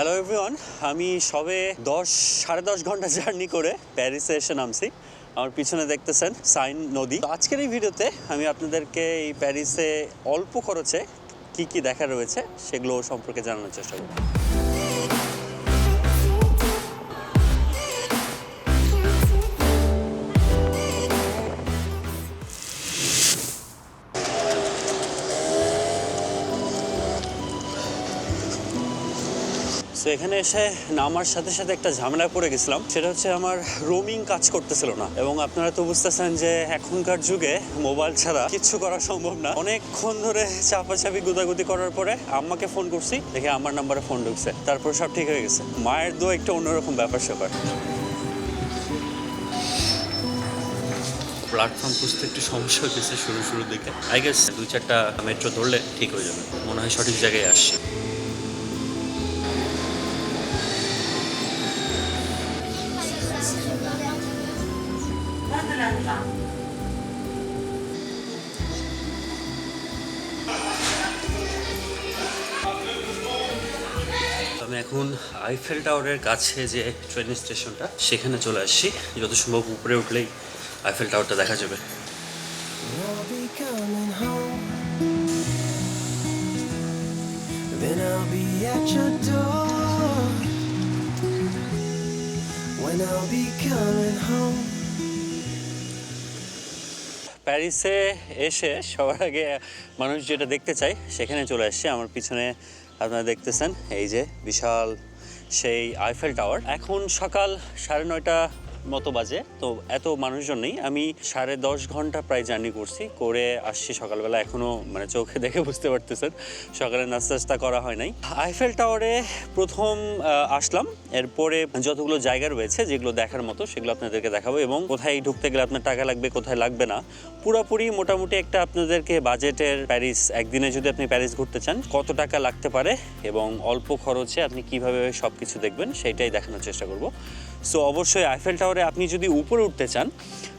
Hello everyone আমি সবে দশ, সাড়ে দশ ঘণ্টা জার্নি করে প্যারিসে এসে নামছি। আমার পিছনে দেখতেছেন সাইন নদী। আজকের এই ভিডিওতে আমি আপনাদেরকে এই প্যারিসে অল্প খরচে কি কি দেখা রয়েছে সেগুলো সম্পর্কে জানানোর চেষ্টা করব। সো এখানে এসে নামার সাথে সাথে একটা ঝামেলায় পড়ে গেছিলাম। সেটা হচ্ছে আমার রোমিং কাজ করতেছিল না এবং আপনারা তো বুঝতেছেন যে এখনকার যুগে মোবাইল ছাড়া কিচ্ছু করা সম্ভব না। অনেকক্ষণ ধরে চাপাচাপি, গুদাগুদি করার পরে আম্মাকে ফোন করছি, দেখে আমার নাম্বারে ফোন ঢুকছে। তারপর সব ঠিক হয়ে গেছে। মায়ের দো একটা অন্যরকম ব্যাপার স্যাপার। প্ল্যাটফর্ম খুঁজতে একটু সমস্যা হচ্ছে শুরু শুরুর দিকে আই গেস দুই চারটা মেট্রো ধরলে ঠিক হয়ে যাবে। মনে হয় সঠিক জায়গায় আসছি। আমি এখন আইফেল টাওয়ারের কাছে যে ট্রেন স্টেশনটা সেখানে চলে আসছি যত সম্ভব উপরে উঠলেই আইফেল টাওয়ারটা দেখা যাবে I'll be coming home. When I'll be coming. প্যারিসে এসে সবার আগে মানুষ যেটা দেখতে চাই সেখানে চলে এসছে আমার পিছনে আপনারা দেখতেছেন, এই যে বিশাল সেই আইফেল টাওয়ার এখন সকাল সাড়ে নয়টা মতো বাজে, তো এত মানুষজন নেই। আমি সাড়ে দশ ঘণ্টা প্রায় জার্নি করছি, করে আসছি সকালবেলা এখনও মানে চোখে দেখে বুঝতে পারতেছেন, সকালে নাস্তা টাস্তা করা হয় নাই। আইফেল টাওয়ারে প্রথম আসলাম, এরপরে যতগুলো জায়গা রয়েছে যেগুলো দেখার মতো, সেগুলো আপনাদেরকে দেখাবো এবং কোথায় ঢুকতে গেলে আপনার টাকা লাগবে, কোথায় লাগবে না, পুরোপুরি মোটামুটি একটা আপনাদেরকে বাজেটের প্যারিস, একদিনে যদি আপনি প্যারিস ঘুরতে চান, কত টাকা লাগতে পারে এবং অল্প খরচে আপনি কীভাবে সব কিছু দেখবেন, সেটাই দেখানোর চেষ্টা করব। সো অবশ্যই আইফেল টাওয়ারে আপনি যদি উপরে উঠতে চান,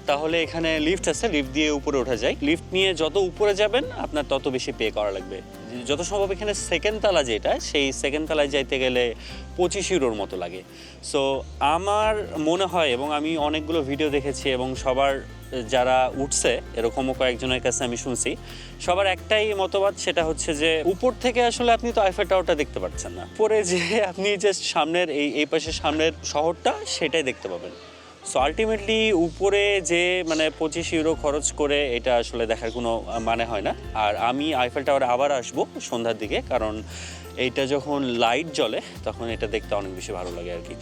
তাহলে এখানে লিফট আছে লিফট দিয়ে উপরে ওঠা যায়। লিফট নিয়ে যত উপরে যাবেন, আপনার তত বেশি পে করা লাগবে। যত সম্ভব এখানে সেকেন্ড তালা যেটা, সেই সেকেন্ড তলায় যাইতে গেলে পঁচিশ ইউরোর মতো লাগে। সো আমার মনে হয় এবং আমি অনেকগুলো ভিডিও দেখেছি এবং সবার যারা উঠছে, এরকমও কয়েকজনের কাছে আমি শুনছি, সবার একটাই মতবাদ সেটা হচ্ছে যে, উপর থেকে আসলে আপনি তো আইফেল টাওয়ারটা দেখতে পাচ্ছেন না। পরে যে আপনি জাস্ট সামনের এই এই পাশে সামনের শহরটা, সেটাই দেখতে পাবেন। সো আলটিমেটলি উপরে যে মানে পঁচিশ ইউরো খরচ করে এটা আসলে দেখার কোনো মানে হয় না। আর আমি আইফেল টাওয়ারে আবার আসব সন্ধ্যার দিকে, কারণ এইটা যখন লাইট জ্বলে, তখন এটা দেখতে অনেক বেশি ভালো লাগে আর কি।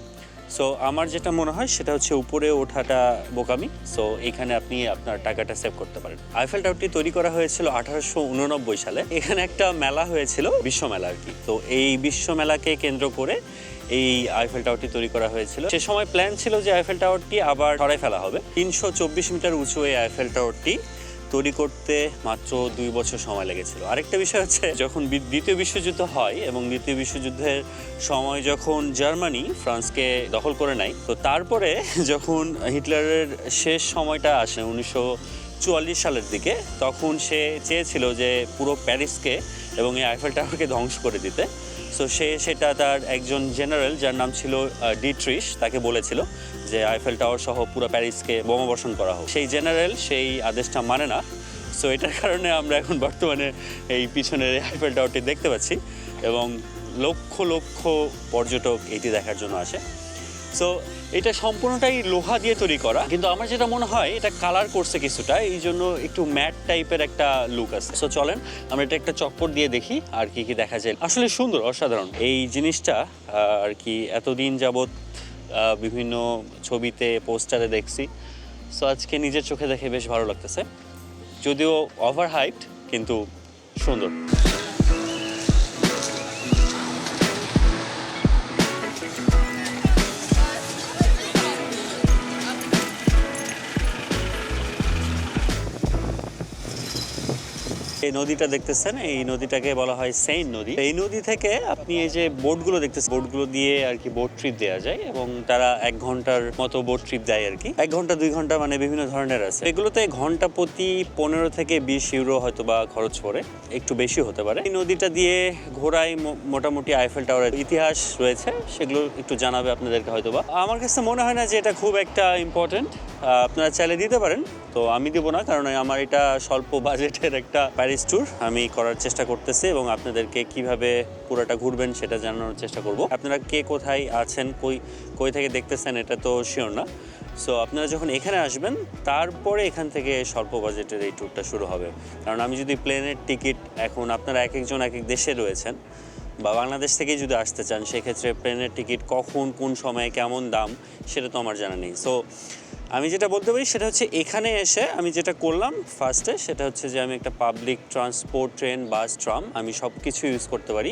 সো আমার যেটা মনে হয়, সেটা হচ্ছে উপরে ওঠাটা বোকামি। সো এখানে আপনি আপনার টাকাটা সেভ করতে পারেন। আইফেল টাওয়ারটি তৈরি করা হয়েছিল আঠারোশো উননব্বই সালে। এখানে একটা মেলা হয়েছিল, বিশ্ব মেলা আর কি। তো এই বিশ্ব মেলাকে কেন্দ্র করে এই আইফেল টাওয়ারটি তৈরি করা হয়েছিল। সে সময় প্ল্যান ছিল যে আইফেল টাওয়ারটি আবার সরাই ফেলা হবে। তিনশো চব্বিশ মিটার উঁচু এই আইফেল টাওয়ারটি তৈরি করতে মাত্র দুই বছর সময় লেগেছিল। আরেকটা বিষয় হচ্ছে, যখন দ্বিতীয় বিশ্বযুদ্ধ হয় এবং দ্বিতীয় বিশ্বযুদ্ধের সময় যখন জার্মানি ফ্রান্সকে দখল করে নেয়, তো তারপরে যখন হিটলারের শেষ সময়টা আসে উনিশশো চুয়াল্লিশ সালের দিকে, তখন সে চেয়েছিল যে পুরো প্যারিসকে এবং এই আইফেল টাওয়ারকে ধ্বংস করে দিতে। সো সে সেটা তার একজন জেনারেল যার নাম ছিল ডিট্রিশ তাকে বলেছিল যে আইফেল টাওয়ার সহ পুরো প্যারিসকে বোমাবর্ষণ করা হোক। সেই জেনারেল সেই আদেশটা মানে না। সো এটার কারণে আমরা এখন বর্তমানে এই পিছনের আইফেল টাওয়ারটি দেখতে পাচ্ছি এবং লক্ষ লক্ষ পর্যটক এটি দেখার জন্য আসে। সো এটা সম্পূর্ণটাই লোহা দিয়ে তৈরি করা। কিন্তু আমার যেটা মনে হয়, এটা কালার করছে কিছুটা এই জন্য একটু ম্যাট টাইপের একটা লুক আছে। সো চলেন, আমরা এটা একটা চক্কর দিয়ে দেখি, আর কি কি দেখা যায়। আসলে সুন্দর, অসাধারণ। এই জিনিসটা আর কি এতদিন যাবৎ বিভিন্ন ছবিতে, পোস্টারে দেখছি। সো আজকে নিজের চোখে দেখে বেশ ভালো লাগতেছে। যদিও ওভার হাইট কিন্তু সুন্দর। এই নদীটা দেখতেছেন? এই নদীটাকে বলা হয় সেইন নদী। এই নদী থেকে আপনি এই যে বোটগুলো দেখতেছেন, বোটগুলো দিয়ে আর কি বোট ট্রিপ দেওয়া যায় এবং তারা এক ঘণ্টার মতো বোট ট্রিপ দেয় আর কি। এক ঘণ্টা, দুই ঘণ্টা মানে বিভিন্ন ধরনের আছে। এগুলোতে ঘণ্টা প্রতি পনেরো থেকে বিশ ইউরো হয়তো বা খরচ পড়ে। একটু বেশি হতে পারে। এই নদীটা দিয়ে ঘোরায় মোটামুটি আইফেল টাওয়ারের ইতিহাস রয়েছে। সেগুলো একটু জানাবে আপনাদেরকে হয়তো বা আমার কাছে মনে হয় না যে এটা খুব একটা ইম্পর্টেন্ট আপনারা চাইলে দিতে পারেন। তো আমি দেবো না, কারণ আমার এটা স্বল্প বাজেটের একটা প্যারিস ট্যুর আমি করার চেষ্টা করতেছি এবং আপনাদেরকে কীভাবে পুরোটা ঘুরবেন সেটা জানানোর চেষ্টা করব। আপনারা কে কোথায় আছেন, কই কই থেকে দেখতেছেন এটা তো শিওর না। সো আপনারা যখন এখানে আসবেন, তারপরে এখান থেকে স্বল্প বাজেটের এই ট্যুরটা শুরু হবে। কারণ আমি যদি প্লেনের টিকিট এখন আপনারা এক একজন এক এক দেশে রয়েছেন বা বাংলাদেশ থেকেই যদি আসতে চান, সেক্ষেত্রে প্লেনের টিকিট কখন, কোন সময়ে, কেমন দাম, সেটা তো আমার জানা নেই। সো আমি যেটা বলতে পারি সেটা হচ্ছে এখানে এসে আমি যেটা করলাম ফার্স্টে সেটা হচ্ছে যে আমি একটা public transport train bus tram আমি সব কিছু ইউজ করতে পারি।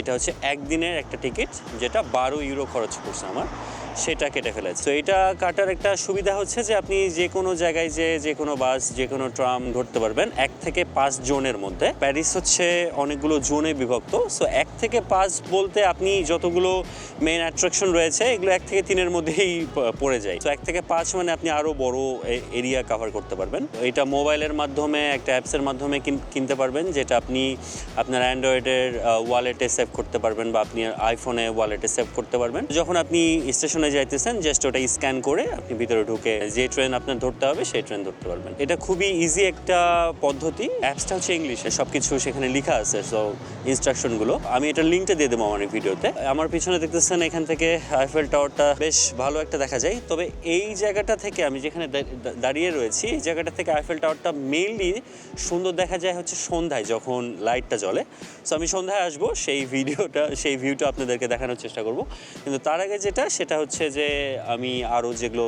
এটা হচ্ছে একদিনের একটা টিকিট যেটা বারো ইউরো খরচ করছে আমার। সেটা কেটে ফেলেছে। তো এটা কাটার একটা সুবিধা হচ্ছে যে আপনি যে কোনো জায়গায় যে যে কোনো বাস, যে কোনো ট্রাম ধরতে পারবেন। এক থেকে পাঁচ জোনের মধ্যে। প্যারিস হচ্ছে অনেকগুলো জোনে বিভক্ত। সো এক থেকে পাঁচ বলতে আপনি যতগুলো মেন অ্যাট্রাকশন রয়েছে, এগুলো এক থেকে তিনের মধ্যেই পড়ে যায়। তো এক থেকে পাঁচ মানে আপনি আরও বড় এরিয়া কভার করতে পারবেন। এটা মোবাইলের মাধ্যমে, একটা অ্যাপসের মাধ্যমে কিন- কিনতে পারবেন, যেটা আপনি আপনার অ্যান্ড্রয়েডের ওয়ালেটে সেভ করতে পারবেন বা আপনি আইফোনে ওয়ালেটে সেভ করতে পারবেন। যখন আপনি স্টেশনে যাইতেছেন জাস্ট ওটা স্ক্যান করে আপনি ভিতরে ঢুকে যে ট্রেন আপনার ধরতে হবে, সেই ট্রেন ধরতে পারবেন। এটা খুবই ইজি একটা পদ্ধতি। অ্যাপসটা হচ্ছে ইংলিশে সব কিছু সেখানে লেখা আছে সো ইনস্ট্রাকশনগুলো আমি এটা লিঙ্কটা দিয়ে দেবো আমার ভিডিওতে। আমার পিছনে দেখতেছেন এখান থেকে আইফেল টাওয়ারটা বেশ ভালো একটা দেখা যায়। তবে এই জায়গাটা থেকে আমি যেখানে দাঁড়িয়ে রয়েছি, এই জায়গাটা থেকে আইফেল টাওয়ারটা মেইনলি সুন্দর দেখা যায় হচ্ছে সন্ধ্যায়, যখন লাইটটা জ্বলে। সো আমি সন্ধ্যায় আসব, সেই ভিডিওটা, সেই ভিউটা আপনাদেরকে দেখানোর চেষ্টা করব। কিন্তু তার আগে যেটা, সেটা হচ্ছে যে আমি আরও যেগুলো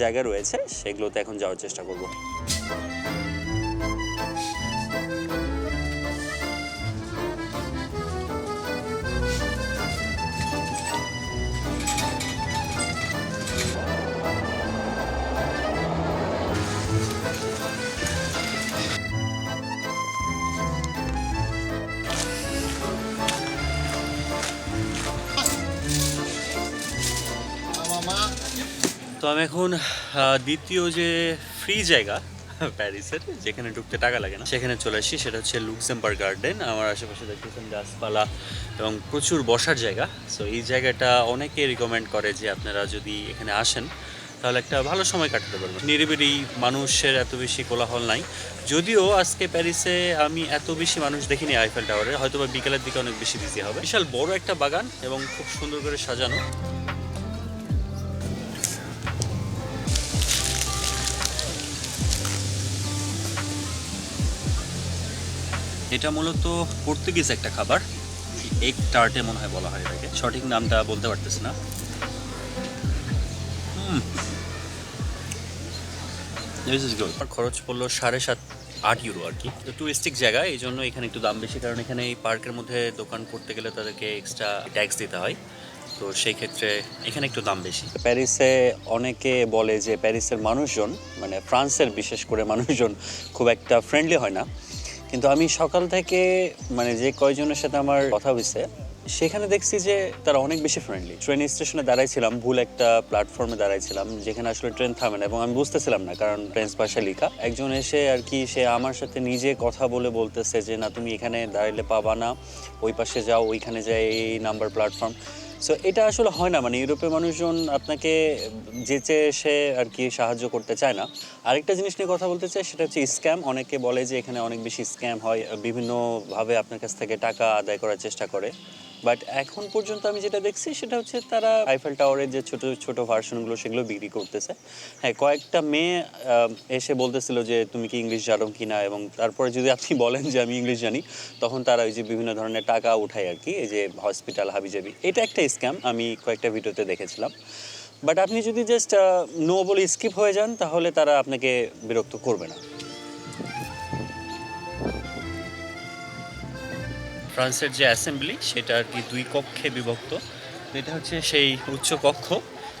জায়গা রয়েছে সেগুলোতে এখন যাওয়ার চেষ্টা করব। তো আমি এখন দ্বিতীয় যে ফ্রি জায়গা, প্যারিসের, যেখানে ঢুকতে টাকা লাগে না, সেখানে চলে আসি। সেটা হচ্ছে লুক্সেমবার্গ গার্ডেন আমার আশেপাশে দেখতেছেন গাছপালা এবং প্রচুর বসার জায়গা। সো এই জায়গাটা অনেকে রিকমেন্ড করে যে আপনারা যদি এখানে আসেন, তাহলে একটা ভালো সময় কাটাতে পারবেন। নিরিবিলি মানুষের এত বেশি কোলাহল নাই। যদিও আজকে প্যারিসে আমি এত বেশি মানুষ দেখিনি আইফেল টাওয়ারে হয়তো বা বিকেলের দিকে অনেক বেশি বিজি হবে। বিশাল বড় একটা বাগান এবং খুব সুন্দর করে সাজানো। এটা মূলত পর্তুগিজ একটা খাবার। এগ টার্টে মনে হয় বলা হয় এটাকে। সঠিক নামটা বলতে পারতেছি না। খরচ পড়ল সাড়ে সাত, আট ইউরো আর কি। তো টুরিস্টিক জায়গা, এই জন্য এখানে একটু দাম বেশি। কারণ এখানে এই পার্কের মধ্যে দোকান করতে গেলে তাদেরকে এক্সট্রা ট্যাক্স দিতে হয়। তো সেই ক্ষেত্রে এখানে একটু দাম বেশি। প্যারিসে অনেকে বলে যে প্যারিসের মানুষজন মানে ফ্রান্সের বিশেষ করে মানুষজন খুব একটা ফ্রেন্ডলি হয় না। কিন্তু আমি সকাল থেকে মানে যে কয়জনের সাথে আমার কথা হয়েছে, সেখানে দেখছি যে তারা অনেক বেশি ফ্রেন্ডলি ট্রেন স্টেশনে দাঁড়াইছিলাম, ভুল একটা প্ল্যাটফর্মে দাঁড়াইছিলাম, যেখানে আসলে ট্রেন থামে না, এবং আমি বুঝতেছিলাম না, কারণ ফ্রেঞ্চ ভাষায় লেখা। একজন এসে আর কি, সে আমার সাথে নিজে কথা বলে বলতেছে যে, না, তুমি এখানে দাঁড়াইলে পাবা না, ওই পাশে যাও, ওইখানে যাই, এই নাম্বার প্ল্যাটফর্ম সো এটা আসলে হয় না মানে ইউরোপের মানুষজন আপনাকে যেচে সে আর কি সাহায্য করতে চায় না। আরেকটা জিনিস নিয়ে কথা বলতে চাই, সেটা হচ্ছে স্ক্যাম। অনেকে বলে যে এখানে অনেক বেশি স্ক্যাম হয় বিভিন্নভাবে আপনার কাছ থেকে টাকা আদায় করার চেষ্টা করে। বাট এখন পর্যন্ত আমি যেটা দেখছি সেটা হচ্ছে তারা আইফেল টাওয়ারের যে ছোট ছোট ভার্সনগুলো সেগুলো বিক্রি করতেছে। হ্যাঁ কয়েকটা মেয়ে এসে বলতেছিল যে তুমি কি ইংলিশ জানো কি না? এবং তারপরে যদি আপনি বলেন যে আমি ইংলিশ জানি, তখন তারা ওই যে বিভিন্ন ধরনের টাকা উঠায় আর কি, এই যে হসপিটাল হাবিজাবি। এটা একটা স্ক্যাম আমি কয়েকটা ভিডিওতে দেখেছিলাম। বাট আপনি যদি জাস্ট নো বলে স্কিপ হয়ে যান, তাহলে তারা আপনাকে বিরক্ত করবে না। ফ্রান্সের যে অ্যাসেম্বলি, সেটা আর কি দুই কক্ষে বিভক্ত। এটা হচ্ছে সেই উচ্চ কক্ষ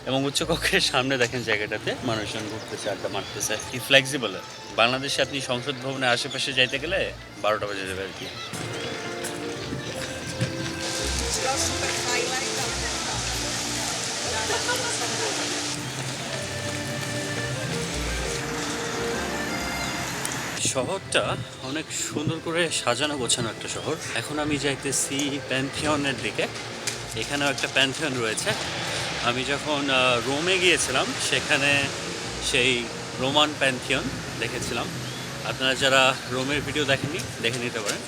এবং উচ্চকক্ষের সামনে দেখেন জায়গাটাতে মানুষজন ঘুরতেছে, আড্ডা মারতেছে। কি ফ্লেক্সিবল বাংলাদেশে আপনি সংসদ ভবনের আশেপাশে যাইতে গেলে বারোটা বাজে যাবে আর কি। শহরটা অনেক সুন্দর করে সাজানো, গোছানো একটা শহর। এখন আমি যাইতেছি প্যান্থিয়নের দিকে। এখানেও একটা প্যান্থিয়ন রয়েছে। আমি যখন রোমে গিয়েছিলাম, সেখানে সেই রোমান প্যান্থিয়ন দেখেছিলাম। আপনারা যারা রোমের ভিডিও দেখেননি, দেখে নিতে পারেন।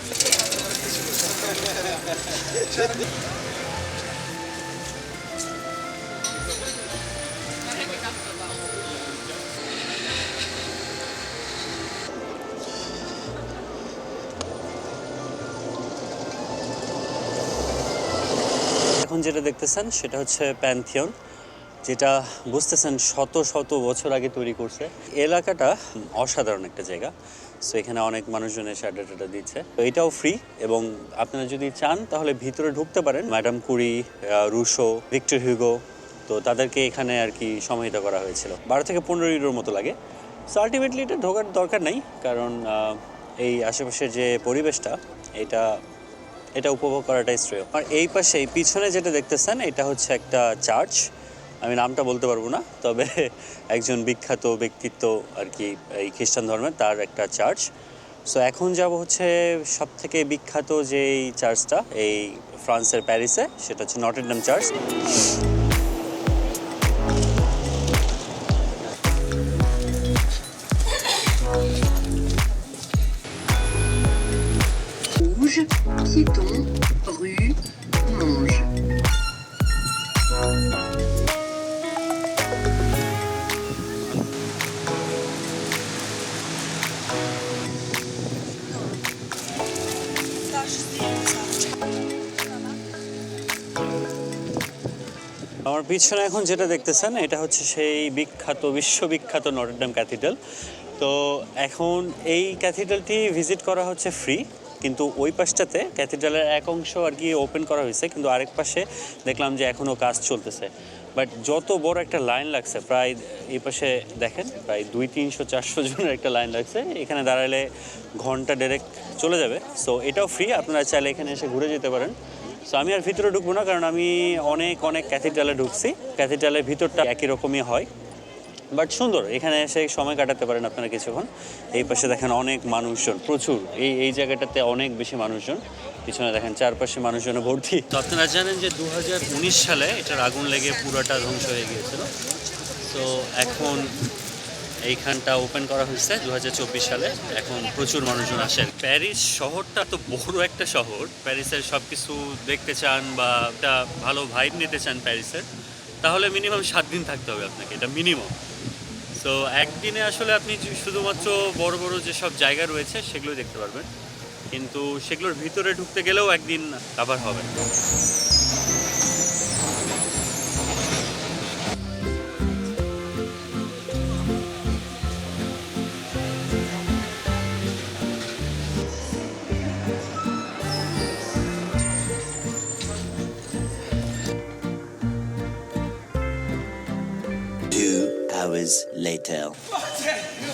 এখন যেটা দেখতেছেন, সেটা হচ্ছে প্যান্থিয়ন যেটা বুঝতেছেন শত শত বছর আগে তৈরি করছে। এলাকাটা অসাধারণ একটা জায়গা। সো এখানে অনেক মানুষজন এসে আড্ডা দিচ্ছে। তো এটাও ফ্রি এবং আপনারা যদি চান, তাহলে ভিতরে ঢুকতে পারেন। Madam Curie Rousseau Victor Hugo তো তাদেরকে এখানে আর কি সমাহিত করা হয়েছিল। বারো থেকে পনেরো ইউরোর মতো লাগে। সো আলটিমেটলি এটা ঢোকার দরকার নেই, কারণ এই আশেপাশের যে পরিবেশটা, এটা এটা উপভোগ করাটাই শ্রেয়। আর এই পাশে পিছনে যেটা দেখতেছেন, এটা হচ্ছে একটা চার্চ। আমি নামটা বলতে পারব না, তবে একজন বিখ্যাত ব্যক্তিত্ব আর কি এই খ্রিস্টান ধর্মের, তার একটা চার্চ। সো এখন যাব হচ্ছে সব থেকে বিখ্যাত যেই চার্চটা, এই ফ্রান্সের প্যারিসে, সেটা হচ্ছে নটেডাম চার্চ। আমার পিছনে এখন যেটা দেখতেছেন, এটা হচ্ছে সেই বিখ্যাত, বিশ্ববিখ্যাত নটরডাম ক্যাথিড্রাল তো এখন এই ক্যাথিড্রালটি ভিজিট করা হচ্ছে ফ্রি কিন্তু ওই পাশটাতে ক্যাথিড্রালের এক অংশ আর কি ওপেন করা হয়েছে, কিন্তু আরেক পাশে দেখলাম যে এখনও কাজ চলতেছে। বাট যত বড় একটা লাইন লাগছে, প্রায় এই পাশে দেখেন, প্রায় দুই তিনশো চারশো জনের একটা লাইন লাগছে, এখানে দাঁড়ালে ঘণ্টা ডাইরেক্ট চলে যাবে। সো এটাও ফ্রি আপনারা চাইলে এখানে এসে ঘুরে যেতে পারেন। সো আমি আর ভিতরে ঢুকবো না, কারণ আমি অনেক অনেক ক্যাথিড্রালে ঢুকছি। ক্যাথিড্রালের ভিতরটা একই রকমই হয়। বাট সুন্দর, এখানে এসে সময় কাটাতে পারেন আপনারা কিছুক্ষণ। এই পাশে দেখেন অনেক মানুষজন, প্রচুর। এই এই জায়গাটাতে অনেক বেশি মানুষজন। পিছনে দেখেন চারপাশে মানুষজনে ভর্তি। তো আপনারা জানেন যে দু হাজার উনিশ সালে এটার আগুন লেগে পুরোটা ধ্বংস হয়ে গিয়েছিল। তো এখন এইখানটা ওপেন করা হয়েছে দু হাজার চব্বিশ সালে। এখন প্রচুর মানুষজন আসেন প্যারিস শহরটা তো বড় একটা শহর। প্যারিসের সব কিছু দেখতে চান বা একটা ভালো ভাইব নিতে চান প্যারিসের। তাহলে মিনিমাম সাত দিন থাকতে হবে আপনাকে, এটা মিনিমাম তো একদিনে আসলে আপনি শুধুমাত্র বড় বড় যেসব জায়গা রয়েছে, সেগুলো দেখতে পারবেন। কিন্তু সেগুলোর ভিতরে ঢুকতে গেলেও একদিন কাভার হবে। tail. Fuck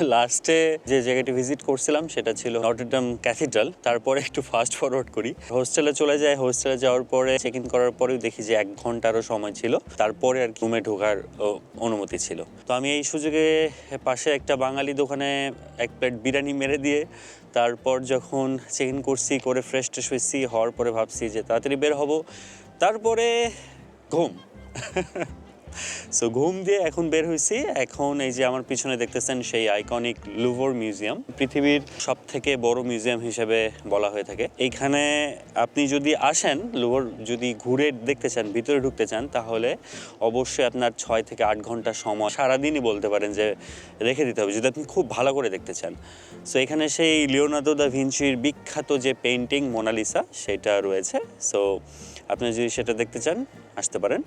লাস্টে যে জায়গাটি ভিজিট করছিলাম সেটা ছিল নটরডাম ক্যাথিড্রাল তারপরে একটু ফাস্ট ফরওয়ার্ড করি। হোস্টেলে চলে যাই। হোস্টেলে যাওয়ার পরে চেক ইন করার পরেও দেখি যে এক ঘন্টারও সময় ছিল। তারপরে আর রুমে ঢোকার অনুমতি ছিল। তো আমি এই সুযোগে পাশে একটা বাঙালি দোকানে এক প্লেট বিরিয়ানি মেরে দিয়ে তারপর যখন চেক ইন করছি, করে ফ্রেশ ট্রেশ হয়েছি, হওয়ার পরে ভাবছি যে তাড়াতাড়ি বের হব। তারপরে ঘুম। সো ঘুম দিয়ে এখন বের হয়েছি। এখন এই যে আমার পিছনে দেখতেছেন সেই আইকনিক লুভর মিউজিয়াম পৃথিবীর সব থেকে বড় মিউজিয়াম হিসেবে বলা হয়ে থাকে। এইখানে আপনি যদি আসেন লুভর যদি ঘুরে দেখতে চান, ভিতরে ঢুকতে চান, তাহলে অবশ্যই আপনার ছয় থেকে আট ঘণ্টা সময় সারাদিনই বলতে পারেন যে রেখে দিতে হবে, যদি আপনি খুব ভালো করে দেখতে চান। সো এখানে সেই লিওনার্দো দা ভিঞ্চির বিখ্যাত যে পেন্টিং মোনালিসা সেটা রয়েছে। সো আপনি যদি সেটা দেখতে চান, আসতে পারেন।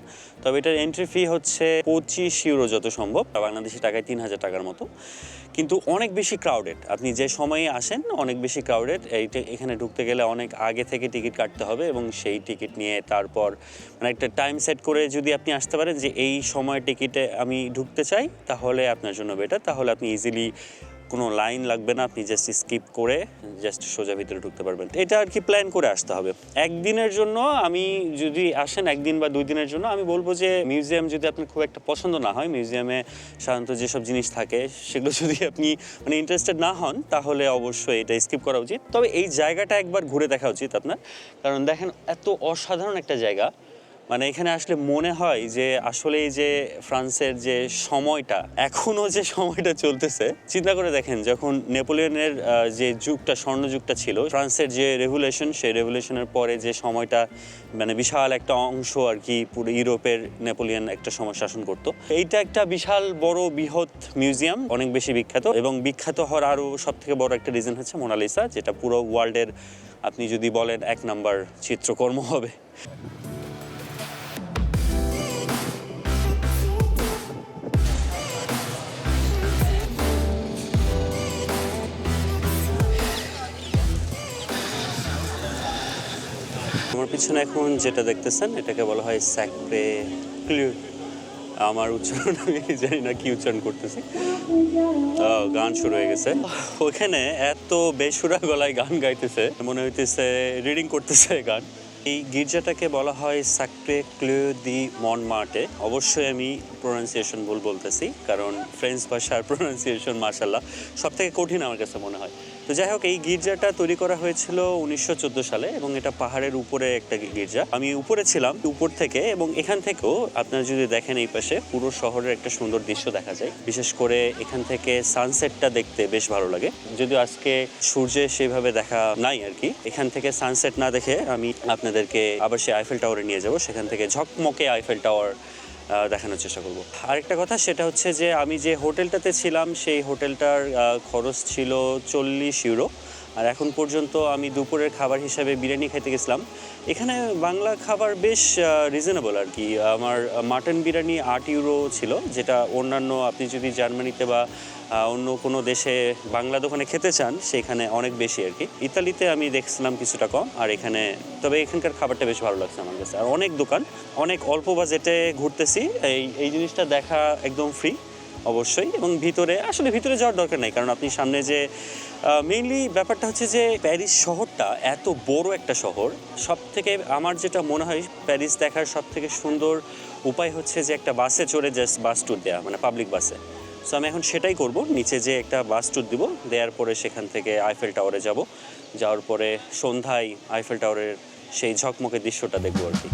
তবে এটার এন্ট্রি ফি হচ্ছে পঁচিশ ইউরো যত সম্ভব বাংলাদেশি টাকায় তিন হাজার টাকার মতো। কিন্তু অনেক বেশি ক্রাউডেড আপনি যে সময়ে আসেন, অনেক বেশি ক্রাউডেড এইটা এখানে ঢুকতে গেলে অনেক আগে থেকে টিকিট কাটতে হবে এবং সেই টিকিট নিয়ে তারপর মানে একটা টাইম সেট করে যদি আপনি আসতে পারেন যে এই সময় টিকিটে আমি ঢুকতে চাই, তাহলে আপনার জন্য বেটার তাহলে আপনি ইজিলি কোনো লাইন লাগবে না, আপনি জাস্ট স্কিপ করে জাস্ট সোজা ভিতরে ঢুকতে পারবেন। এটা আর কি প্ল্যান করে আসতে হবে। একদিনের জন্য আমি যদি আসেন, একদিন বা দুই দিনের জন্য, আমি বলব যে মিউজিয়াম যদি আপনার খুব একটা পছন্দ না হয় মিউজিয়ামে সাধারণত যেসব জিনিস থাকে, সেগুলো যদি আপনি মানে ইন্টারেস্টেড না হন, তাহলে অবশ্যই এটা স্কিপ করা উচিত। তবে এই জায়গাটা একবার ঘুরে দেখা উচিত আপনার। কারণ দেখেন, এত অসাধারণ একটা জায়গা। মানে এখানে আসলে মনে হয় যে আসলে যে ফ্রান্সের যে সময়টা, এখনও যে সময়টা চলতেছে, চিন্তা করে দেখেন যখন নেপোলিয়নের যে যুগটা, স্বর্ণযুগটা ছিল, ফ্রান্সের যে রেভুলেশন সেই রেভুলেশনের পরে যে সময়টা মানে বিশাল একটা অংশ আর কি পুরো ইউরোপের নেপোলিয়ন একটা সময় শাসন করতো। এইটা একটা বিশাল বড় বৃহৎ মিউজিয়াম অনেক বেশি বিখ্যাত এবং বিখ্যাত হওয়ার আরও সব থেকে বড় একটা রিজন হচ্ছে মোনালিসা, যেটা পুরো ওয়ার্ল্ডের আপনি যদি বলেন, এক নাম্বার চিত্রকর্ম হবে। আমার পিছনে এখন যেটা দেখতেছেন, এটাকে বলা হয় স্যাক্রে ক্লিউ। আমার উচ্চারণ আমি জানি না কি উচ্চারণ করতেছি। গান শুরু হয়ে গেছে। ওখানে এত বেসুরা গলায় গান গাইতেছে, মনে হইতেছে রিডিং করতেছে গান। এই গির্জাটাকে বলা হয় সাক্রে ক্লিউ দি মন মার্টে অবশ্যই আমি প্রোনাউন্সিয়েশন ভুল বলতেছি, কারণ ফ্রেঞ্চ ভাষার প্রোনাউন্সিয়েশন মার্শাল্লাহ সব থেকে কঠিন আমার কাছে মনে হয়। তো যাই হোক, এই গির্জাটা তৈরি করা হয়েছিল উনিশশো চোদ্দ সালে এবং এটা পাহাড়ের উপরে একটা গির্জা। আমি উপরে ছিলাম, উপর থেকে এবং এখান থেকেও আপনারা যদি দেখেন এই পাশে, পুরো শহরের একটা সুন্দর দৃশ্য দেখা যায়। বিশেষ করে এখান থেকে সানসেটটা দেখতে বেশ ভালো লাগে। যদিও আজকে সূর্যে সেভাবে দেখা নাই আর কি, এখান থেকে সানসেট না দেখে আমি আপনাদেরকে আবার সেই আইফেল টাওয়ারে নিয়ে যাব। সেখান থেকে ঝকমকে আইফেল টাওয়ার দেখানোর চেষ্টা করব। আরেকটা কথা, সেটা হচ্ছে যে আমি যে হোটেলটাতে ছিলাম, সেই হোটেলটার খরচ ছিল চল্লিশ ইউরো। আর এখন পর্যন্ত আমি দুপুরের খাবার হিসাবে বিরিয়ানি খেতে গেছিলাম। এখানে বাংলা খাবার বেশ রিজনেবল আর কি। আমার মাটন বিরিয়ানি আট ইউরো ছিল, যেটা অন্যান্য আপনি যদি জার্মানিতে বা অন্য কোনো দেশে বাংলা দোকানে খেতে চান, সেখানে অনেক বেশি আর কি। ইতালিতে আমি দেখছিলাম কিছুটা কম, আর এখানে, তবে এখানকার খাবারটা বেশ ভালো লাগছে আমার কাছে। আর অনেক দোকান, অনেক অল্প বাজেটে ঘুরতেছি, এই এই জিনিসটা দেখা একদম ফ্রি অবশ্যই। এবং ভিতরে, আসলে ভিতরে যাওয়ার দরকার নেই, কারণ আপনি সামনে যে মেইনলি ব্যাপারটা হচ্ছে যে প্যারিস শহরটা এত বড় একটা শহর সব থেকে আমার যেটা মনে হয় প্যারিস দেখার সব থেকে সুন্দর উপায় হচ্ছে যে একটা বাসে চড়ে জাস্ট বাস ট্যুর দেওয়া মানে পাবলিক বাসে সো আমি এখন সেটাই করব, নিচে যে একটা বাস ট্যুর দিব, দেওয়ার পরে সেখান থেকে আইফেল টাওয়ারে যাব। যাওয়ার পরে সন্ধ্যায় আইফেল টাওয়ারের সেই ঝকমকে দৃশ্যটা দেখব আর কি।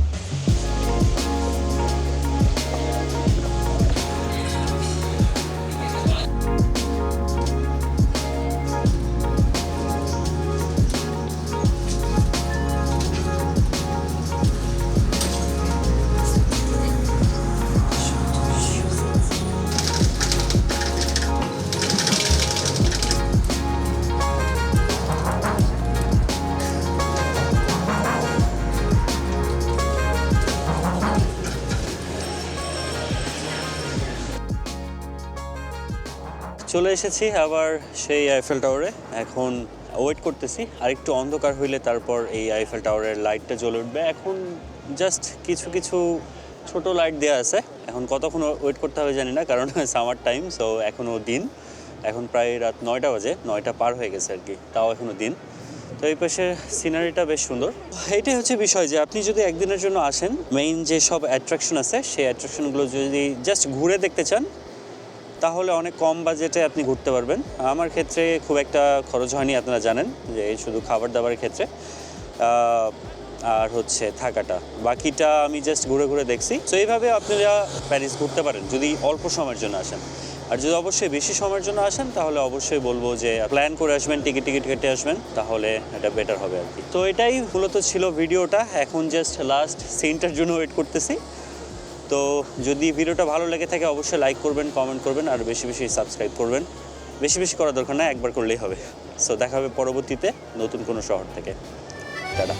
চলে এসেছি আবার সেই আইফেল টাওয়ারে এখন ওয়েট করতেছি আর একটু অন্ধকার হইলে তারপর এই আইফেল টাওয়ারের লাইটটা জ্বলে উঠবে। এখন জাস্ট কিছু কিছু ছোট লাইট দেওয়া আছে। এখন কতক্ষণ ওয়েট করতে হবে জানি না, কারণ সামার টাইম সো এখনও দিন। এখন প্রায় রাত নয়টা বাজে, নয়টা পার হয়ে গেছে আর কি, তাও এখনও দিন। তো এই পাশে সিনারিটা বেশ সুন্দর। এটাই হচ্ছে বিষয় যে আপনি যদি একদিনের জন্য আসেন মেইন যে সব অ্যাট্রাকশন আছে, সেই অ্যাট্রাকশনগুলো যদি জাস্ট ঘুরে দেখতে চান তাহলে অনেক কম বাজেটে আপনি ঘুরতে পারবেন। আমার ক্ষেত্রে খুব একটা খরচ হয়নি, আপনারা জানেন যে শুধু খাবার দাবারের ক্ষেত্রে আর হচ্ছে থাকাটা। বাকিটা আমি জাস্ট ঘুরে ঘুরে দেখছি। তো এইভাবে আপনারা প্যারিস ঘুরতে পারেন, যদি অল্প সময়ের জন্য আসেন। আর যদি অবশ্যই বেশি সময়ের জন্য আসেন, তাহলে অবশ্যই বলব যে প্ল্যান করে আসবেন টিকিট টিকিট কেটে আসবেন, তাহলে এটা বেটার হবে আর কি। তো এটাই মূলত ছিল ভিডিওটা। এখন জাস্ট লাস্ট সিনটার জন্য ওয়েট করতেছি। তো যদি ভিডিওটা ভালো লেগে থাকে, অবশ্যই লাইক করবেন কমেন্ট করবেন, আর বেশি বেশি সাবস্ক্রাইব করবেন। বেশি বেশি করা দরকার না, একবার করলেই হবে। সো দেখা হবে পরবর্তীতে নতুন কোনো শহর থেকে। টাটা।